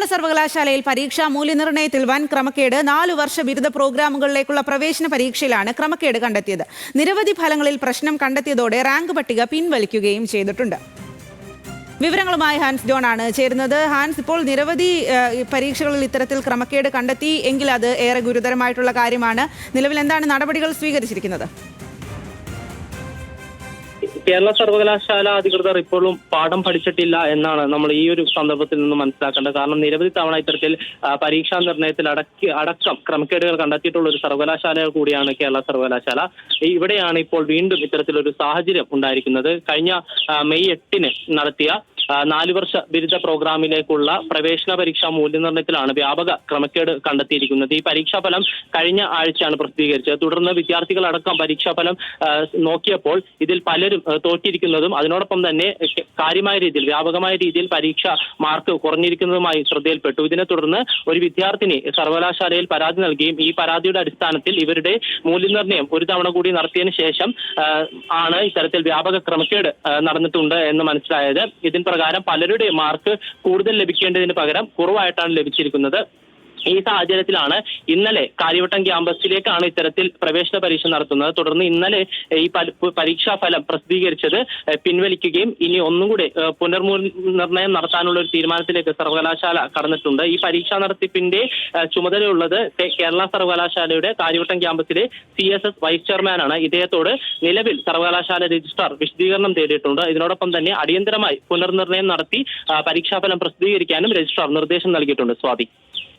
കേരള സർവകലാശാലയിൽ പരീക്ഷാ മൂല്യനിർണയത്തിൽ വൻ ക്രമക്കേട്. നാലു വർഷ ബിരുദ പ്രോഗ്രാമുകളിലേക്കുള്ള പ്രവേശന പരീക്ഷയിലാണ് ക്രമക്കേട് കണ്ടെത്തിയത്. നിരവധി ഫലങ്ങളിൽ പ്രശ്നം കണ്ടെത്തിയതോടെ റാങ്ക് പട്ടിക പിൻവലിക്കുകയും ചെയ്തിട്ടുണ്ട്. വിവരങ്ങളുമായി ഹാൻസ് ജോൺ ആണ് ചേരുന്നത്. ഹാൻസ് ഇപ്പോൾ നിരവധി പരീക്ഷകളിൽ ഇത്തരത്തിൽ ക്രമക്കേട് കണ്ടെത്തി എങ്കിൽ അത് ഏറെ ഗുരുതരമായിട്ടുള്ള കാര്യമാണ്. നിലവിൽ എന്താണ് നടപടികൾ സ്വീകരിച്ചിരിക്കുന്നത്? കേരള സർവകലാശാല അധികൃതർ ഇപ്പോഴും പാഠം പഠിച്ചിട്ടില്ല എന്നാണ് നമ്മൾ ഈ ഒരു സന്ദർഭത്തിൽ നിന്ന് മനസ്സിലാക്കേണ്ടത്. കാരണം നിരവധി തവണ ഇത്തരത്തിൽ പരീക്ഷാ നിർണയത്തിൽ അടക്കി അടക്കം ക്രമക്കേടുകൾ കണ്ടെത്തിയിട്ടുള്ള ഒരു സർവകലാശാല കൂടിയാണ് കേരള സർവകലാശാല. ഇവിടെയാണ് ഇപ്പോൾ വീണ്ടും ഇത്തരത്തിലൊരു സാഹചര്യം ഉണ്ടായിരിക്കുന്നത്. കഴിഞ്ഞ മെയ് എട്ടിന് നടത്തിയ നാല് വർഷ ബിരുദ പ്രോഗ്രാമിലേക്കുള്ള പ്രവേശന പരീക്ഷാ മൂല്യനിർണയത്തിലാണ് വ്യാപക ക്രമക്കേട് കണ്ടെത്തിയിരിക്കുന്നത്. ഈ പരീക്ഷാഫലം കഴിഞ്ഞ ആഴ്ചയാണ് പ്രസിദ്ധീകരിച്ചത്. തുടർന്ന് വിദ്യാർത്ഥികളടക്കം പരീക്ഷാഫലം ഫലം നോക്കിയപ്പോൾ ഇതിൽ പലരും തോറ്റിരിക്കുന്നതും അതിനോടൊപ്പം തന്നെ കാര്യമായ രീതിയിൽ വ്യാപകമായ രീതിയിൽ പരീക്ഷ മാർക്ക് കുറഞ്ഞിരിക്കുന്നതുമായി ശ്രദ്ധയിൽപ്പെട്ടു. ഇതിനെ തുടർന്ന് ഒരു വിദ്യാർത്ഥിനി സർവകലാശാലയിൽ പരാതി നൽകുകയും ഈ പരാതിയുടെ അടിസ്ഥാനത്തിൽ ഇവരുടെ മൂല്യനിർണയം ഒരു തവണ കൂടി നടത്തിയതിനു ശേഷം ആണ് ഇത്തരത്തിൽ വ്യാപക ക്രമക്കേട് നടന്നിട്ടുണ്ട് എന്ന് മനസ്സിലായത് ഇതിൻ പ്രകാരം പലരുടെയും മാർക്ക് കൂടുതൽ ലഭിക്കേണ്ടതിന് പകരം കുറവായിട്ടാണ് ലഭിച്ചിരിക്കുന്നത്. ഈ സാഹചര്യത്തിലാണ് ഇന്നലെ കാര്യവട്ടം ക്യാമ്പസിലേക്കാണ് ഇത്തരത്തിൽ പ്രവേശന പരീക്ഷ നടത്തുന്നത്. തുടർന്ന് ഇന്നലെ ഈ പരീക്ഷാ ഫലം പ്രസിദ്ധീകരിച്ചത് പിൻവലിക്കുകയും ഇനി ഒന്നും കൂടി ഏഹ്, പുനർനിർണയം നടത്താനുള്ള ഒരു തീരുമാനത്തിലേക്ക് സർവകലാശാല കടന്നിട്ടുണ്ട്. ഈ പരീക്ഷാ നടത്തിപ്പിന്റെ ചുമതലയുള്ളത് കേരള സർവകലാശാലയുടെ കാര്യവട്ടം ക്യാമ്പസിലെ സി എസ് എസ് വൈസ് ചെയർമാനാണ്. ഇദ്ദേഹത്തോട് നിലവിൽ സർവകലാശാല രജിസ്ട്രാർ വിശദീകരണം തേടിയിട്ടുണ്ട്. ഇതിനോടൊപ്പം തന്നെ അടിയന്തരമായി പുനർനിർണയം നടത്തി പരീക്ഷാ പരീക്ഷാഫലം പ്രസിദ്ധീകരിക്കാനും രജിസ്ട്രാർ നിർദ്ദേശം നൽകിയിട്ടുണ്ട്. സ്വാതി.